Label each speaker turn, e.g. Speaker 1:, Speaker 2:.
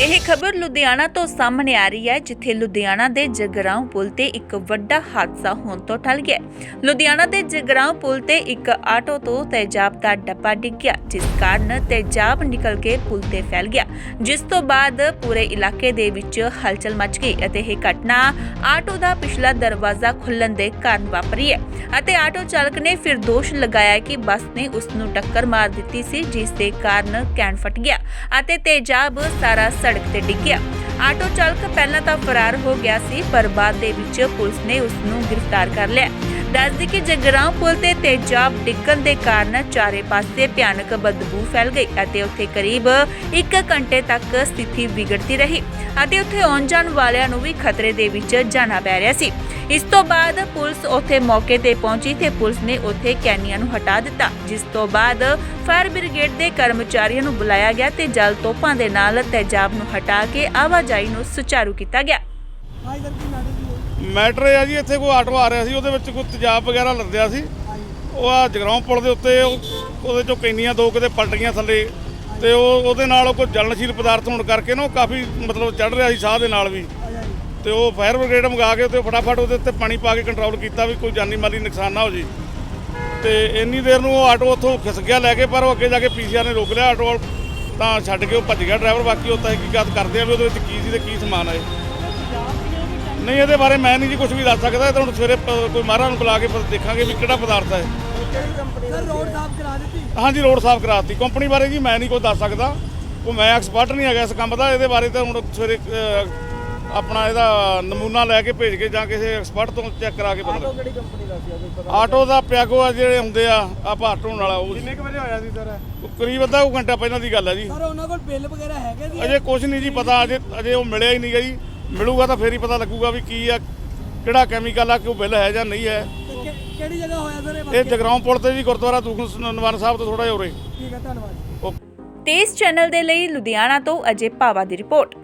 Speaker 1: ਇਹ ਖਬਰ ਲੁਧਿਆਣਾ ਤੋਂ ਸਾਹਮਣੇ ਆ ਰਹੀ ਹੈ, ਜਿੱਥੇ ਲੁਧਿਆਣਾ ਦੇ ਜਗਰਾਉਂ ਪੁਲ ਤੇ ਇੱਕ ਵੱਡਾ ਹਾਦਸਾ ਹੋਣ ਤੋਂ ਟਲ ਗਿਆ। ਲੁਧਿਆਣਾ ਦੇ ਜਗਰਾਉਂ ਪੁਲ ਤੇ ਇੱਕ ਆਟੋ ਤੋਂ ਤੇਜ਼ਾਬ ਦਾ ਡੱਬਾ ਡਿੱਗ ਗਿਆ, ਜਿਸ ਕਾਰਨ ਤੇਜ਼ਾਬ ਨਿਕਲ ਕੇ ਪੁਲ ਤੇ ਫੈਲ ਗਿਆ, ਜਿਸ ਤੋਂ ਬਾਅਦ ਪੂਰੇ ਇਲਾਕੇ ਦੇ ਵਿੱਚ ਹਲਚਲ ਮਚ ਗਈ ਅਤੇ ਇਹ ਘਟਨਾ ਆਟੋ ਦਾ ਪਿਛਲਾ ਦਰਵਾਜ਼ਾ ਖੁੱਲਣ ਦੇ ਕਾਰਨ ਵਾਪਰੀ ਹੈ ਅਤੇ ਆਟੋ ਚਾਲਕ ਨੇ ਫਿਰ ਦੋਸ਼ ਲਗਾਇਆ ਕਿ ਬੱਸ ਨੇ ਉਸ ਨੂੰ ਟੱਕਰ ਮਾਰ ਦਿੱਤੀ ਸੀ, ਜਿਸ ਦੇ ਕਾਰਨ ਕੈਨ ਫਟ ਗਿਆ ਅਤੇ ਤੇਜ਼ਾਬ ਸਾਰਾ ਸੜਕ ਤੇ ਡਿੱਗ ਆਟੋ ਚਾਲਕ ਪਹਿਲਾਂ ਤਾਂ ਫਰਾਰ ਹੋ ਗਿਆ ਸੀ, ਪਰ ਬਾਅਦ ਦੇ ਵਿੱਚ ਪੁਲਿਸ ਨੇ ਉਸ ਨੂੰ ਗ੍ਰਿਫਤਾਰ ਕਰ ਲਿਆ। ਦੱਸਦੀ ਕਿ ਜਗਰਾਉਂ ਪੁਲ ਤੇ ਤੇਜ਼ਾਬ ਡਿੱਗਣ ਦੇ ਕਾਰਨ ਚਾਰੇ ਪਾਸੇ ਭਿਆਨਕ ਬਦਬੂ ਫੈਲ ਗਈ ਅਤੇ ਉੱਥੇ ਕਰੀਬ 1 ਘੰਟੇ ਤੱਕ ਸਥਿਤੀ ਵਿਗੜਦੀ ਰਹੀ ਅਤੇ ਉੱਥੇ ਆਉਣ ਜਾਣ ਵਾਲਿਆਂ ਨੂੰ ਵੀ ਖਤਰੇ ਦੇ ਵਿੱਚ ਜਾਣਾ ਪੈ ਰਿਹਾ ਸੀ। ਇਸ ਤੋਂ ਬਾਅਦ ਪੁਲਿਸ ਉੱਥੇ ਮੌਕੇ ਤੇ ਪਹੁੰਚੀ ਤੇ ਪੁਲਿਸ ਨੇ ਉੱਥੇ ਕੈਨੀਆਂ ਨੂੰ ਹਟਾ ਦਿੱਤਾ ਜਿਸ ਤੋਂ ਬਾਅਦ ਫਾਇਰ ਬ੍ਰਿਗੇਡ ਦੇ ਕਰਮਚਾਰੀਆਂ ਨੂੰ ਬੁਲਾਇਆ ਗਿਆ ਤੇ ਜਲ ਤੋਪਾਂ ਦੇ ਨਾਲ ਤੇਜ਼ਾਬ ਨੂੰ ਹਟਾ ਕੇ ਆਵਾਜਾਈ ਨੂੰ ਸੁਚਾਰੂ ਕੀਤਾ ਗਿਆ।
Speaker 2: ਮੈਟਰ ਇਹ ਆ ਜੀ ਇੱਥੇ ਕੋਈ ਆਟੋ ਆ ਰਿਹਾ ਸੀ ਉਹਦੇ ਵਿੱਚ ਕੋਈ ਤੇਜ਼ਾਬ ਵਗੈਰਾ ਲੱਦਿਆ ਸੀ। ਉਹ ਆ ਜਗਰਾਉਂ ਪੁਲ ਦੇ ਉੱਤੇ ਉਹ- ਉਹਦੇ ਚੋਂ ਕੈਨੀਆਂ ਦੋ ਕਿਤੇ ਪਲਟ ਗਈਆਂ ਥੱਲੇ ਤੇ ਉਹ ਉਹਦੇ ਨਾਲ ਕੋਈ ਜਲਣਸ਼ੀਲ ਪਦਾਰਥ ਹੋਣ ਕਰਕੇ ਨਾ ਉਹ ਕਾਫੀ ਮਤਲਬ ਚੜ ਰਿਹਾ ਸੀ ਸਾਹ ਦੇ ਨਾਲ ਵੀ। ਤੇ ਉਹ ਫਾਇਰ ਬ੍ਰਿਗੇਡ ਮੰਗਾ ਕੇ ਤੇ ਫਟਾਫਟ ਉਹਦੇ ਉੱਤੇ ਪਾਣੀ ਪਾ ਕੇ ਕੰਟਰੋਲ ਕੀਤਾ ਵੀ ਕੋਈ ਜਾਨੀ ਮਾਲੀ ਨੁਕਸਾਨ ਨਾ ਹੋ ਜੇ। ਤੇ ਇੰਨੀ ਦੇਰ ਨੂੰ ਉਹ ਆਟੋ ਉੱਥੋਂ ਖਿਸ ਗਿਆ ਲੈ ਕੇ ਪਰ ਉਹ ਅੱਗੇ ਜਾ ਕੇ ਪੀਸੀਆਰ ਨੇ ਰੋਕ ਲਿਆ ਆਟੋ ਤਾਂ ਛੱਡ ਕੇ ਉਹ ਭੱਜ ਗਿਆ ਡਰਾਈਵਰ ਬਾਕੀ ਉਹ ਤਾਂ ਹਕੀਕਤ ਕਰਦੇ ਆ ਵੀ ਉਹਦੇ ਵਿੱਚ ਕੀ ਸੀ ਤੇ ਕੀ ਸਮਾਨ ਹੈ ਨਹੀਂ ਇਹਦੇ ਬਾਰੇ ਮੈਂ ਨਹੀਂ ਜੀ ਕੁਝ ਵੀ ਦੱਸ ਸਕਦਾ। ਇਹ ਤਾਂ ਹੁਣ ਸਵੇਰੇ ਕੋਈ ਮਹਾਰਾਜ ਨੂੰ ਬੁਲਾ ਕੇ ਫਿਰ ਦੇਖਾਂਗੇ ਵੀ ਕਿਹੜਾ ਪਦਾਰਥ ਹੈ
Speaker 3: ਸਰ ਰੋਡ ਸਾਫ਼ ਕਰਾ ਦਿੱਤੀ?
Speaker 2: ਹਾਂਜੀ ਰੋਡ ਸਾਫ਼ ਕਰਾਤੀ ਕੰਪਨੀ ਬਾਰੇ ਜੀ ਮੈਂ ਨਹੀਂ ਕੋਈ ਦੱਸ ਸਕਦਾ। ਉਹ ਮੈਂ ਐਕਸਪਰਟ ਨਹੀਂ ਹੈਗਾ ਇਸ ਕੰਮ ਦਾ। ਇਹਦੇ ਬਾਰੇ ਤਾਂ ਹੁਣ ਸਵੇਰੇ ਆਪਣਾ ਇਹਦਾ ਨਮੂਨਾ ਲੈ ਕੇ ਭੇਜ ਕੇ ਜਾਂ ਕਿਸੇ ਐਕਸਪਰਟ ਤੋਂ ਚੈੱਕ ਕਰਾ ਕੇ ਪਤਾ
Speaker 3: ਕਿਹੜੀ ਕੰਪਨੀ ਦਾ ਸੀ? ਕੋਈ ਪਤਾ
Speaker 2: ਆਟੋ ਦਾ ਪਿਆਗੋ ਆ ਜਿਹੜੇ ਹੁੰਦੇ ਆ ਆ ਭਾਟੋਂ ਵਾਲਾ ਉਹ
Speaker 3: ਕਿੰਨੇ ਕੁ ਵਜੇ ਹੋਇਆ ਸੀ ਸਰ?
Speaker 2: ਕਰੀਬ ਅੱਧਾ ਕੁ ਘੰਟਾ ਪਹਿਲਾਂ ਦੀ ਗੱਲ ਹੈ ਜੀ।
Speaker 3: ਸਰ ਉਹਨਾਂ ਕੋਲ ਬਿੱਲ ਵਗੈਰਾ ਹੈਗੇ ਜੀ
Speaker 2: ਅਜੇ ਕੁਝ ਨਹੀਂ ਜੀ ਪਤਾ ਅਜੇ ਅਜੇ ਉਹ ਮਿਲਿਆ ਹੀ ਨਹੀਂਗਾ ਜੀ। ਮਿਲੂਗਾ ਤਾਂ ਫੇਰ ਹੀ ਪਤਾ ਲੱਗੂਗਾ ਵੀ ਕੀ ਆ ਕਿਹੜਾ ਕੈਮੀਕਲ ਆ ਕਿ ਉਹ ਬਿੱਲ ਹੈ ਜਾਂ ਨਹੀਂ ਹੈ।
Speaker 3: ਤੇ ਕਿ- ਕਿਹੜੀ ਜਗ੍ਹਾ ਹੋਇਆ ਸਰ ਇਹ
Speaker 2: ਇਹ
Speaker 3: ਵਾਕਿਆ?
Speaker 2: ਜਗਰਾਉਂ ਪੁਲ ਤੇ ਜੀ ਗੁਰਦੁਆਰਾ ਦੂਖ ਨਿਵਾਰਨ ਸਾਹਿਬ ਤੋਂ ਥੋੜਾ ਜਿਹਾ ਉਰੇ।
Speaker 3: ਠੀਕ ਹੈ ਧੰਨਵਾਦ
Speaker 2: ਉਹ
Speaker 1: ਤੇਜ਼ ਚੈਨਲ ਦੇ ਲਈ ਲੁਧਿਆਣਾ ਤੋਂ ਅਜੇ ਭਾਵਾ ਦੀ ਰਿਪੋਰਟ।